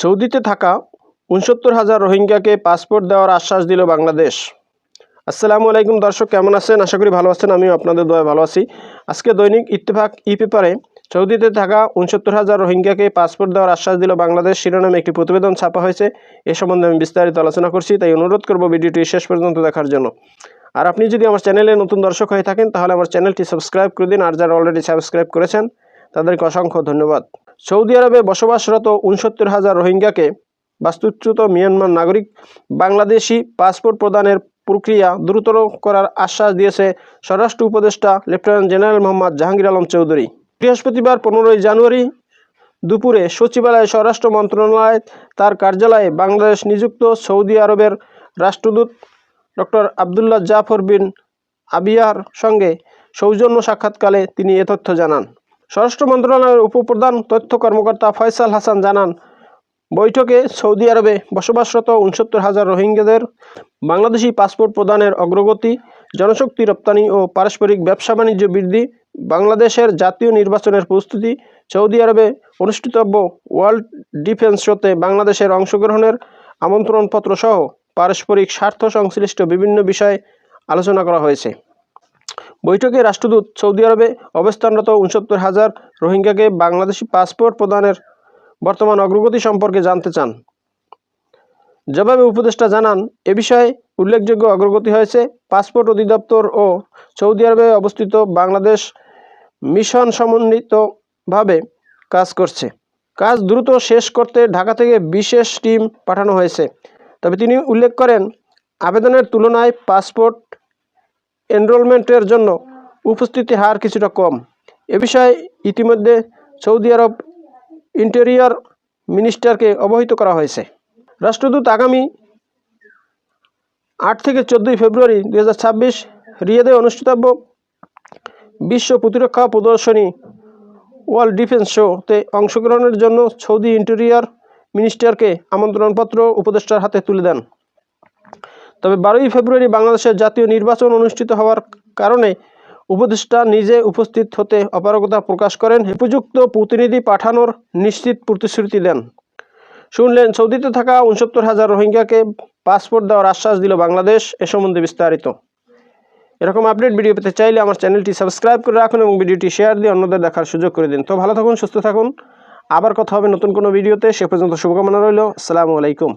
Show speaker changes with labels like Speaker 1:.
Speaker 1: সৌদিতে থাকা উনসত্তর হাজার রোহিঙ্গাকে পাসপোর্ট দেওয়ার আশ্বাস দিল বাংলাদেশ। আসসালামু আলাইকুম দর্শক, কেমন আছেন? আশা করি ভালো আছেন, আমিও আপনাদের দয়া ভালো আছি। আজকে দৈনিক ইত্তেফাক ই পেপারে সৌদিতে থাকা উনসত্তর হাজার রোহিঙ্গাকে পাসপোর্ট দেওয়ার আশ্বাস দিল বাংলাদেশ। শিরোনামে একটি প্রতিবেদন ছাপা হয়েছে, এ সম্বন্ধে আমি বিস্তারিত আলোচনা করছি, তাই অনুরোধ করব ভিডিওটি শেষ পর্যন্ত দেখার জন্য। আর আপনি যদি আমার চ্যানেলে নতুন দর্শক হয়ে থাকেন, তাহলে আমার চ্যানেলটি সাবস্ক্রাইব করে দিন, আর যারা অলরেডি সাবস্ক্রাইব করেছেন, তাদেরকে অসংখ্য ধন্যবাদ। সৌদি আরবে বসবাসরত উনসত্তর হাজার রোহিঙ্গাকে বাস্তুচ্যুত মিয়ানমার নাগরিক বাংলাদেশি পাসপোর্ট প্রদানের প্রক্রিয়া দ্রুততর করার আশ্বাস দিয়েছে স্বরাষ্ট্র উপদেষ্টা লেফটেন্যান্ট জেনারেল মোহাম্মদ জাহাঙ্গীর আলম চৌধুরী। বৃহস্পতিবার পনেরোই জানুয়ারি দুপুরে সচিবালয় স্বরাষ্ট্র মন্ত্রণালয়, তার কার্যালয়ে বাংলাদেশ নিযুক্ত সৌদি আরবের রাষ্ট্রদূত doctor Abdullah Jafar bin Abiyar সঙ্গে সৌজন্য সাক্ষাৎকালে তিনি এ তথ্য জানান। স্বরাষ্ট্র মন্ত্রণালয়ের উপপ্রধান তথ্য কর্মকর্তা ফয়সাল হাসান জানান, বৈঠকে সৌদি আরবে বসবাসরত উনসত্তর হাজার রোহিঙ্গাদের বাংলাদেশি পাসপোর্ট প্রদানের অগ্রগতি, জনশক্তি রপ্তানি ও পারস্পরিক ব্যবসা বাণিজ্য বৃদ্ধি, বাংলাদেশের জাতীয় নির্বাচনের প্রস্তুতি, সৌদি আরবে অনুষ্ঠিতব্য ওয়ার্ল্ড ডিফেন্স শোতে বাংলাদেশের অংশগ্রহণের আমন্ত্রণপত্র সহ পারস্পরিক স্বার্থ সংশ্লিষ্ট বিভিন্ন বিষয়ে আলোচনা করা হয়েছে। বৈঠকে রাষ্ট্রদূত সৌদি আরবে অবস্থানরত উনসত্তর হাজার রোহিঙ্গাকে বাংলাদেশি পাসপোর্ট প্রদানের বর্তমান অগ্রগতি সম্পর্কে জানতে চান। জবাবে উপদেষ্টা জানান, এ বিষয়ে উল্লেখযোগ্য অগ্রগতি হয়েছে পাসপোর্ট অধিদপ্তর ও সৌদি আরবে অবস্থিত বাংলাদেশ মিশন সমন্বিতভাবে কাজ করছে। কাজ দ্রুত শেষ করতে ঢাকা থেকে বিশেষ টিম পাঠানো হয়েছে। তবে তিনি উল্লেখ করেন, আবেদনের তুলনায় পাসপোর্ট এনরোলমেন্টের জন্য উপস্থিতির হার কিছুটা কম। এ বিষয়ে ইতিমধ্যে সৌদি আরব ইন্টেরিয়র মিনিস্টারকে অবহিত করা হয়েছে। রাষ্ট্রদূত আগামী আট থেকে চোদ্দোই ফেব্রুয়ারি দু হাজার ছাব্বিশ রিয়াদে অনুষ্ঠিতব্য বিশ্ব প্রতিরক্ষা প্রদর্শনী ওয়ার্ল্ড ডিফেন্স শোতে অংশগ্রহণের জন্য সৌদি ইন্টেরিয়র মিনিস্টারকে আমন্ত্রণপত্র উপদেষ্টার হাতে তুলে দেন। তবে বারোই ফেব্রুয়ারি বাংলাদেশের জাতীয় নির্বাচন অনুষ্ঠিত হওয়ার কারণে উপদেষ্টা নিজে উপস্থিত হতে অপারগতা প্রকাশ করেন। উপযুক্ত প্রতিনিধি পাঠানোর নিশ্চিত প্রতিশ্রুতি দেন। শুনলেন, সৌদিতে থাকা উনসত্তর হাজার রোহিঙ্গাকে পাসপোর্ট দেওয়ার আশ্বাস দিল বাংলাদেশ, এ সম্বন্ধে বিস্তারিত। এরকম আপডেট ভিডিও পেতে চাইলে আমার চ্যানেলটি সাবস্ক্রাইব করে রাখুন এবং ভিডিওটি শেয়ার দিয়ে অন্যদের দেখার সুযোগ করে দিন। তো ভালো থাকুন, সুস্থ থাকুন। আবার কথা হবে নতুন কোনো ভিডিওতে। সে পর্যন্ত শুভকামনা রইল। আসসালামু আলাইকুম।